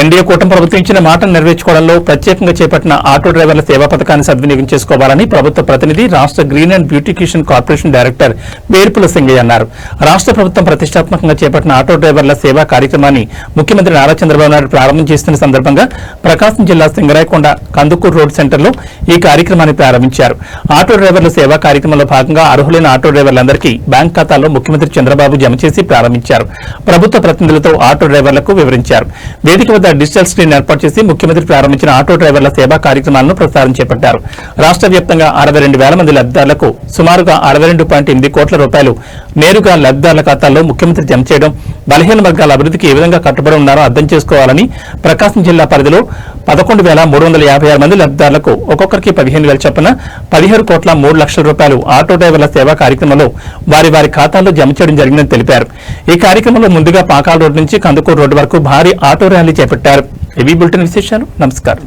NDA కూటమి ప్రభుత్వం ఇచ్చిన మాటను నెరవేర్చుకోవడంలో ప్రత్యేకంగా చేపట్టిన ఆటో డ్రైవర్ల సేవా పథకాన్ని సద్వినియోగం చేసుకోవాలని ప్రభుత్వ ప్రతినిధి రాష్ట్ర green and beautification corporation director Verpula Singayya అన్నారు. రాష్ట్ర ప్రభుత్వం ప్రతిష్టాత్మకంగా చేపట్టిన ఆటో డ్రైవర్ల సేవా కార్యక్రమాన్ని ముఖ్యమంత్రి నారా చంద్రబాబు నాయుడు ప్రారంభం చేస్తున్న సందర్భంగా ప్రకాశం జిల్లా సింగరాయకొండ కందుకూరు రోడ్ సెంటర్లో ఈ కార్యక్రమాన్ని ప్రారంభించారు. ఆటో డ్రైవర్ల సేవా కార్యక్రమంలో భాగంగా అర్హులైన ఆటో డ్రైవర్లందరికీ బ్యాంక్ ఖాతాల్లో ముఖ్యమంత్రి చంద్రబాబు జమ చేసి ప్రారంభించారు. ప్రభుత్వ ప్రతినిధులతో ఆటో డ్రైవర్లకు వివరించారు. వేదిక వద్ద డిజిటల్ స్క్రీన్ ఏర్పాటు చేసి ముఖ్యమంత్రి ప్రారంభించిన ఆటో డ్రైవర్ల సేవా కార్యక్రమాలను ప్రసారం చేపట్టారు. రాష్ట్ర వ్యాప్తంగా అరవై రెండు వేల మంది లబ్ధిదారులకు సుమారుగా అరవై రెండు పాయింట్ ఎనిమిది కోట్ల రూపాయలు నేరుగా లబ్ధిదారుల ఖాతాల్లో ముఖ్యమంత్రి జమ చేయడం బలహీన వర్గాల అభివృద్ధికి ఏ విధంగా కట్టుబడి ఉన్నారో అర్థం చేసుకోవాలని ప్రకాశం జిల్లా పరిధిలో పదకొండు వేల మూడు వందల యాభై ఆరు మంది లబ్ధిదారులకు ఒక్కొక్కరికి పదిహేను వేల చొప్పున పదిహేడు కోట్ల మూడు లక్షల రూపాయలు ఆటో డ్రైవర్ల సేవా కార్యక్రమంలో వారి వారి ఖాతాల్లో జమ చేయడం జరిగిందని తెలిపారు. ఈ కార్యక్రమంలో ముందుగా పాకాల రోడ్డు నుంచి కందుకూరు రోడ్డు వరకు భారీ ఆటో ర్యాలీ చేపట్టారు. ఇవి బులెటిన్ విశేషాలు? నమస్కారం.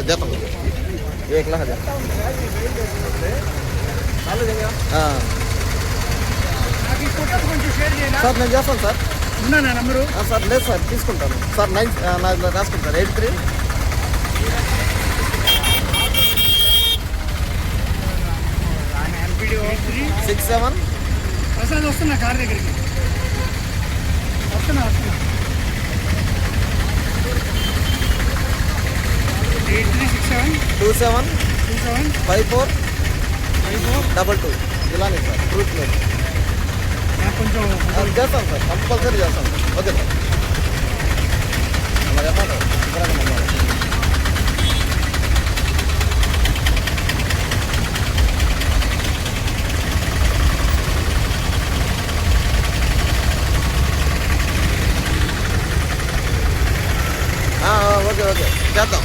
देता हूँ एक लाख हजार हाँ సార్ నేను చేస్తాను సార్ ఉన్నానా నంబరు ఆ, సార్ లేదు సార్ తీసుకుంటాను సార్ నైన్ ఆ, నా రాసుకుంటాను eight three six seven Prasad వస్తున్నా కార్ దగ్గరికి వస్తున్నా వస్తున్నా eight three six seven two seven two seven five four five four double two ఇలానే సార్ గ్రూప్ లేదు కొంచెం అది చేస్తాను సార్ కంపల్సరీ చేస్తాను సార్ ఓకే సార్ అలా చెప్పాలి ఇబ్రాహిం ఓకే చేద్దాం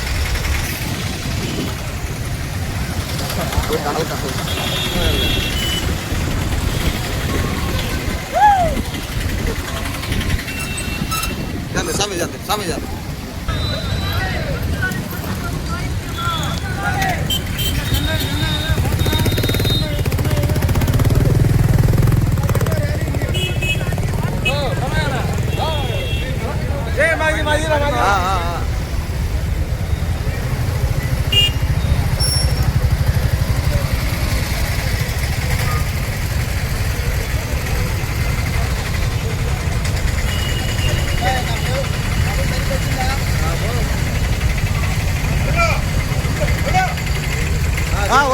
Dale, sami, dale, sami, dale. Dale, dale.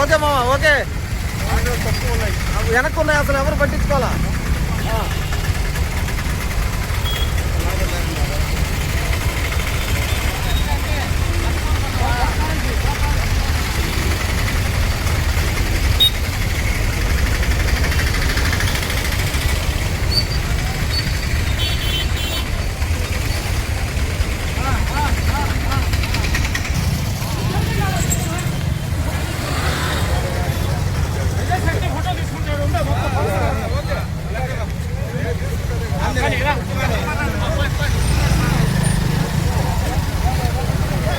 Okay మామ ఓకే. వెనక్కున్నాయి అసలు ఎవరు పట్టించుకోవాలా?